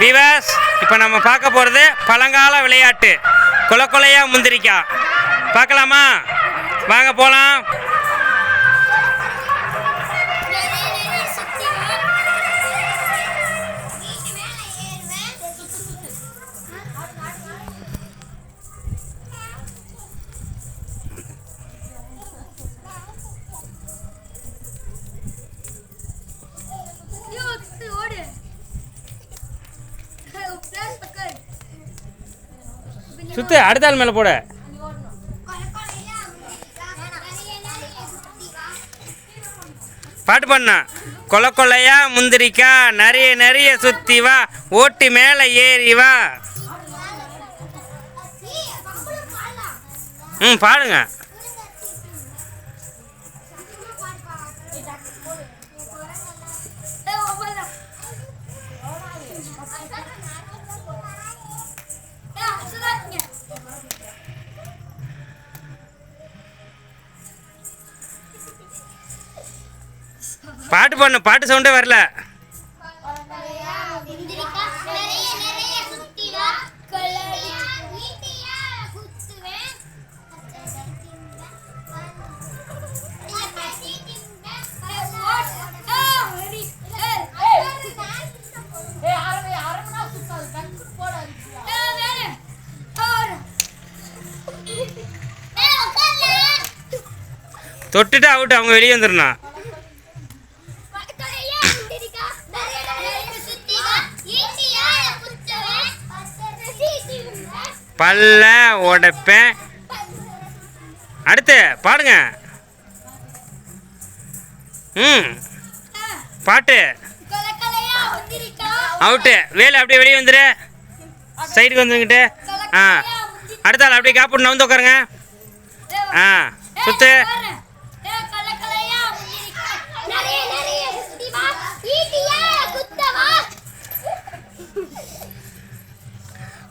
விவாஸ் இப்போ நம்ம பார்க்க போகிறது பழங்கால விளையாட்டு. கொலை கொலையா முந்திரிக்காய் பார்க்கலாமா? வாங்க போகலாம் சுத்து அடுத்த ஆள் மேலே போட. பாட்டு பண்ணா கொல கொலையா முந்திரிக்கா நிறைய நிறைய சுத்தி வா ஓட்டு மேலே ஏறி வா. ம் பாடுங்க. பாட்டு பண்ணு பாட்டு சவுண்டே வரல. தொட்டுட்டு அவுட்டு அவங்க வெளியே வந்துடணும். பல்ல உடைப்பேன். அடுத்து பாடுங்க. ம். பாட்டு. அவுட்டு. வேலை அப்படியே வெளியே வந்துடு சைடுக்கு வந்துங்கிட்டு ஆ. அடுத்த ஆள் அப்படியே காப்பிட்டு நவுந்து உட்காருங்க ஆ. சுத்து.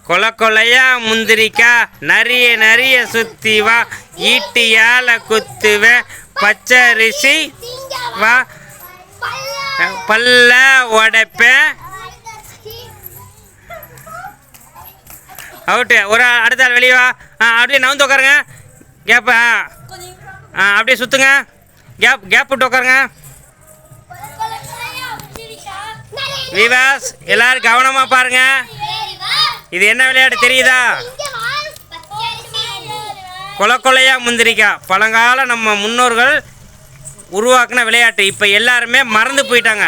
கொல கொலையா முந்திரிக்கா நிறைய நிறைய சுத்தி வா ஈட்டியால குத்துவேன் பச்சரிசி வா. பல்ல உடைப்பேன் அவுட்டு ஒரு அடுத்த ஆள் வெளியே வா. ஆ அப்படியே நவுந்து உட்காருங்க. கேப்பு ஆ. அப்படியே சுற்றுங்க கேப் கேப் விட்டு உட்காருங்க. விவாஸ் எல்லாரும் கவனமாக பாருங்க. இது என்ன விளையாட்டு தெரியுதா? கொல கொலையா முந்திரிக்கா பழங்கால நம்ம முன்னோர்கள் உருவாக்கின விளையாட்டு. இப்போ எல்லாருமே மறந்து போயிட்டாங்க.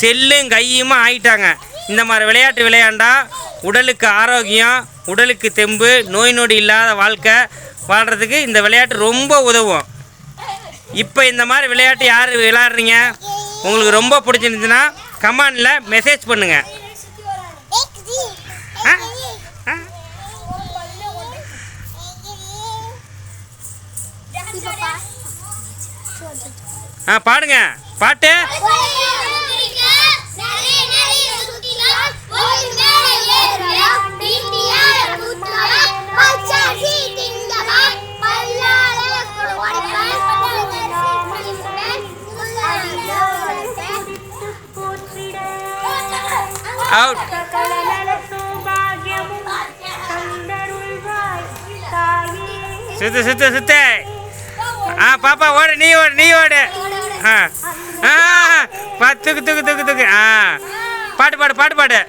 செல்லும் கையுமா ஆயிட்டாங்க. இந்த மாதிரி விளையாட்டு விளையாண்டா உடலுக்கு ஆரோக்கியம் உடலுக்கு தெம்பு நோய் நொடி இல்லாத வாழ்க்கை வாழ்கிறதுக்கு இந்த விளையாட்டு ரொம்ப உதவும். இப்போ இந்த மாதிரி விளையாட்டு யார் விளையாடுறீங்க? உங்களுக்கு ரொம்ப பிடிச்சிருந்துச்சுன்னா கமெண்டில் மெசேஜ் பண்ணுங்கள் ஆ பாடுங்க. பாட்டு? அவுட் சுத்து சுத்து சுத்து. ஆ பாப்பா ஓடு நீ ஓடு நீ ஓடு. ஆ. ஆ பா தூக்கு தூக்கு தூக்கு. தூக்கு ஆ. பாட்டு பாடு பாட்டு பாடு.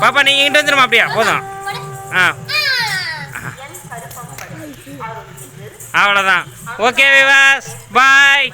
பாப்பா நீங்க இங்கிட்டு வந்துடுமா அப்படியா போதும். ஆ. அவ்வளோதான் ஓகே விவாஸ் பாய்